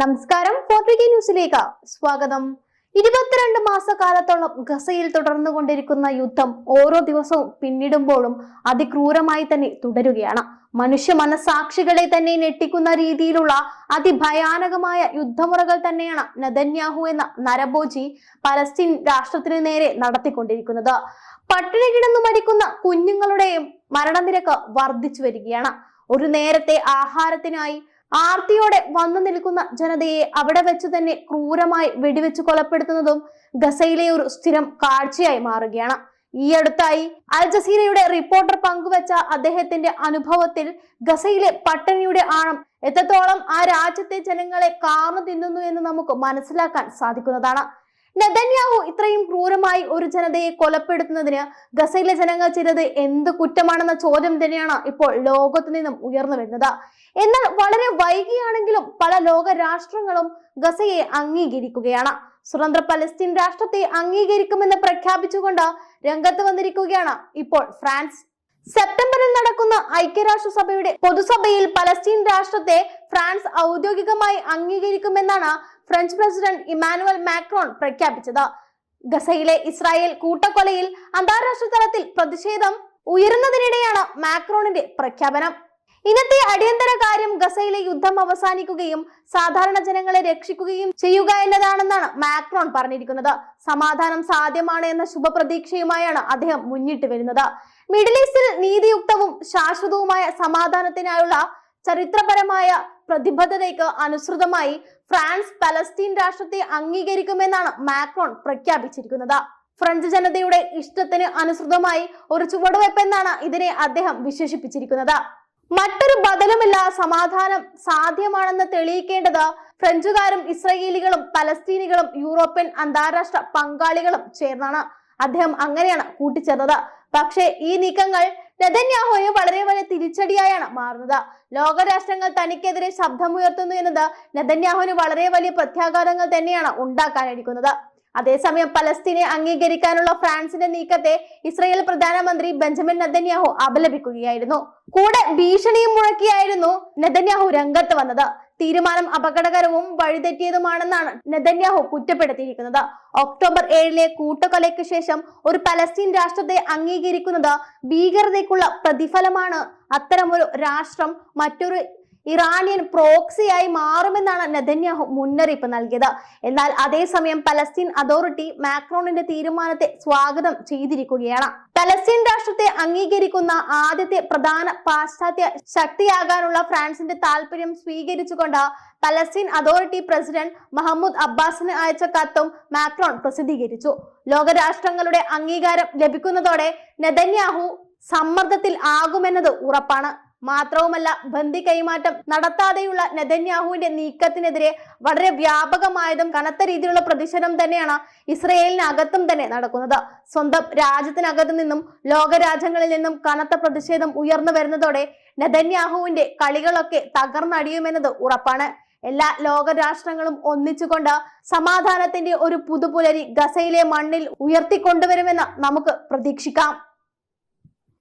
നമസ്കാരം. ഫോർട്ടികെ ന്യൂസിലേക്ക് സ്വാഗതം. ഇരുപത്തിരണ്ട് മാസക്കാലത്തോളം ഗസയിൽ തുടർന്നുകൊണ്ടിരിക്കുന്ന യുദ്ധം ഓരോ ദിവസവും പിന്നിടുമ്പോഴും അതിക്രൂരമായി തന്നെ തുടരുകയാണ്. മനുഷ്യ മനസാക്ഷികളെ തന്നെ ഞെട്ടിക്കുന്ന രീതിയിലുള്ള അതിഭയാനകമായ യുദ്ധമുറകൾ തന്നെയാണ് നദന്യാഹു എന്ന നരബോജി പലസ്തീൻ രാഷ്ട്രത്തിന് നേരെ നടത്തിക്കൊണ്ടിരിക്കുന്നത്. പട്ടിണി കിടന്നു മരിക്കുന്ന കുഞ്ഞുങ്ങളുടെയും മരണനിരക്ക് വർദ്ധിച്ചു വരികയാണ്. ഒരു നേരത്തെ ആഹാരത്തിനായി ആർത്തിയോടെ വന്നു നിൽക്കുന്ന ജനതയെ അവിടെ വെച്ച് തന്നെ ക്രൂരമായി വെടിവെച്ച് കൊലപ്പെടുത്തുന്നതും ഗസയിലെ ഒരു സ്ഥിരം കാഴ്ചയായി മാറുകയാണ്. ഈ അടുത്തായി അൽ ജസീറയുടെ റിപ്പോർട്ടർ പങ്കുവച്ച അദ്ദേഹത്തിന്റെ അനുഭവത്തിൽ ഗസയിലെ പട്ടിണിയുടെ ആഴം എത്രത്തോളം ആ രാജ്യത്തെ ജനങ്ങളെ കാർന്നു തിന്നുന്നു എന്ന് നമുക്ക് മനസ്സിലാക്കാൻ സാധിക്കുന്നതാണ്. നെതന്യാഹു ഇത്രയും ക്രൂരമായി ഒരു ജനതയെ കൊലപ്പെടുത്തുന്നതിന് ഗസയിലെ ജനങ്ങൾ ചെയ്തത് എന്ത് കുറ്റമാണെന്ന ചോദ്യം തന്നെയാണ് ഇപ്പോൾ ലോകത്തു നിന്നും ഉയർന്നു വരുന്നത്. എന്നാൽ വളരെ വൈകിയാണെങ്കിലും പല ലോക രാഷ്ട്രങ്ങളും ഗസയെ അംഗീകരിക്കുകയാണ്. സ്വതന്ത്ര പലസ്തീൻ രാഷ്ട്രത്തെ അംഗീകരിക്കുമെന്ന് പ്രഖ്യാപിച്ചുകൊണ്ട് രംഗത്ത് വന്നിരിക്കുകയാണ് ഇപ്പോൾ ഫ്രാൻസ്. സെപ്റ്റംബറിൽ നടക്കുന്ന ഐക്യരാഷ്ട്രസഭയുടെ പൊതുസഭയിൽ പലസ്തീൻ രാഷ്ട്രത്തെ ഫ്രാൻസ് ഔദ്യോഗികമായി അംഗീകരിക്കുമെന്നാണ് ഫ്രഞ്ച് പ്രസിഡന്റ് ഇമാനുവൽ മാക്രോൺ പ്രഖ്യാപിച്ചത്. ഗസയിലെ ഇസ്രായേൽ കൂട്ടക്കൊലയിൽ അന്താരാഷ്ട്ര തലത്തിൽ പ്രതിഷേധം ഉയരുന്നതിനിടെയാണ് മാക്രോണിന്റെ പ്രഖ്യാപനം. ഇന്നത്തെ അടിയന്തര കാര്യം ഗസയിലെ യുദ്ധം അവസാനിക്കുകയും സാധാരണ ജനങ്ങളെ രക്ഷിക്കുകയും ചെയ്യുക എന്നതാണെന്നാണ് മാക്രോൺ പറഞ്ഞിരിക്കുന്നത്. സമാധാനം സാധ്യമാണ് എന്ന ശുഭപ്രതീക്ഷയുമായാണ് അദ്ദേഹം മുന്നിട്ട് വരുന്നത്. മിഡിൽ ഈസ്റ്റിൽ നീതിയുക്തവും ശാശ്വതവുമായ സമാധാനത്തിനായുള്ള ചരിത്രപരമായ പ്രതിബദ്ധതയ്ക്ക് അനുസൃതമായി ഫ്രാൻസ് പലസ്തീൻ രാഷ്ട്രത്തെ അംഗീകരിക്കുമെന്നാണ് മാക്രോൺ പ്രഖ്യാപിച്ചിരിക്കുന്നത്. ഫ്രഞ്ച് ജനതയുടെ ഇഷ്ടത്തിന് അനുസൃതമായി ഒരു ചുവടുവെപ്പെന്നാണ് ഇതിനെ അദ്ദേഹം വിശേഷിപ്പിച്ചിരിക്കുന്നത്. മറ്റൊരു ബദലുമില്ല സമാധാനം സാധ്യമാണെന്ന് തെളിയിക്കേണ്ടത് ഫ്രഞ്ചുകാരും ഇസ്രയേലികളും പലസ്തീനികളും യൂറോപ്യൻ അന്താരാഷ്ട്ര പങ്കാളികളും ചേർന്നാണ്. അദ്ദേഹം അങ്ങനെയാണ് കൂട്ടിച്ചേർന്നത്. പക്ഷേ ഈ നീക്കങ്ങൾ നെതന്യാഹുവിന് വളരെ വലിയ തിരിച്ചടിയായാണ് മാറുന്നത്. ലോകരാഷ്ട്രങ്ങൾ തനിക്കെതിരെ ശബ്ദമുയർത്തുന്നു എന്നത് നെതന്യാഹുവിന് വളരെ വലിയ പ്രത്യാഘാതങ്ങൾ തന്നെയാണ് ഉണ്ടാക്കാനിരിക്കുന്നത്. അതേസമയം പലസ്തീനെ അംഗീകരിക്കാനുള്ള ഫ്രാൻസിന്റെ നീക്കത്തെ ഇസ്രയേൽ പ്രധാനമന്ത്രി ബെഞ്ചമിൻ നെതന്യാഹു അപലപിക്കുകയായിരുന്നു. കൂടെ ഭീഷണിയും മുഴക്കിയായിരുന്നു നെതന്യാഹു രംഗത്ത് വന്നത്. തീരുമാനം അപകടകരവും വഴിതെറ്റിയതുമാണെന്നാണ് നെതന്യാഹു കുറ്റപ്പെടുത്തിയിരിക്കുന്നത്. ഒക്ടോബർ ഏഴിലെ കൂട്ടക്കൊലയ്ക്ക് ശേഷം ഒരു പലസ്തീൻ രാഷ്ട്രത്തെ അംഗീകരിക്കുന്നത് ഭീകരതയ്ക്കുള്ള പ്രതിഫലമാണ് അത്തരമൊരു രാഷ്ട്രം മറ്റൊരു ഇറാനിയൻ പ്രോക്സിയായി മാറുമെന്നാണ് നെതന്യാഹു മുന്നറിയിപ്പ് നൽകിയത്. എന്നാൽ അതേസമയം പലസ്തീൻ അതോറിറ്റി മാക്രോണിന്റെ തീരുമാനത്തെ സ്വാഗതം ചെയ്തിരിക്കുകയാണ്. പലസ്തീൻ രാഷ്ട്രത്തെ അംഗീകരിക്കുന്ന ആദ്യത്തെ പ്രധാന പാശ്ചാത്യ ശക്തിയാകാനുള്ള ഫ്രാൻസിന്റെ താല്പര്യം സ്വീകരിച്ചുകൊണ്ട് പലസ്തീൻ അതോറിറ്റി പ്രസിഡന്റ് മഹമ്മൂദ് അബ്ബാസിന് അയച്ച കത്തും മാക്രോൺ പ്രസിദ്ധീകരിച്ചു. ലോകരാഷ്ട്രങ്ങളുടെ അംഗീകാരം ലഭിക്കുന്നതോടെ നെതന്യാഹു സമ്മർദ്ദത്തിൽ ആകുമെന്നത് ഉറപ്പാണ്. മാത്രവുമല്ല ബന്ദി കൈമാറ്റം നടത്താതെയുള്ള നെതന്യാഹുവിന്റെ നീക്കത്തിനെതിരെ വളരെ വ്യാപകമായതും കനത്ത രീതിയിലുള്ള പ്രതിഷേധം തന്നെയാണ് ഇസ്രയേലിനകത്തും തന്നെ നടക്കുന്നത്. സ്വന്തം രാജ്യത്തിനകത്തു നിന്നും ലോകരാജ്യങ്ങളിൽ നിന്നും കനത്ത പ്രതിഷേധം ഉയർന്നു വരുന്നതോടെ നെതന്യാഹുവിന്റെ കളികളൊക്കെ തകർന്നടിയുമെന്നത് ഉറപ്പാണ്. എല്ലാ ലോകരാഷ്ട്രങ്ങളും ഒന്നിച്ചുകൊണ്ട് സമാധാനത്തിന്റെ ഒരു പുതുപുലരി ഗസയിലെ മണ്ണിൽ ഉയർത്തിക്കൊണ്ടുവരുമെന്ന് നമുക്ക് പ്രതീക്ഷിക്കാം.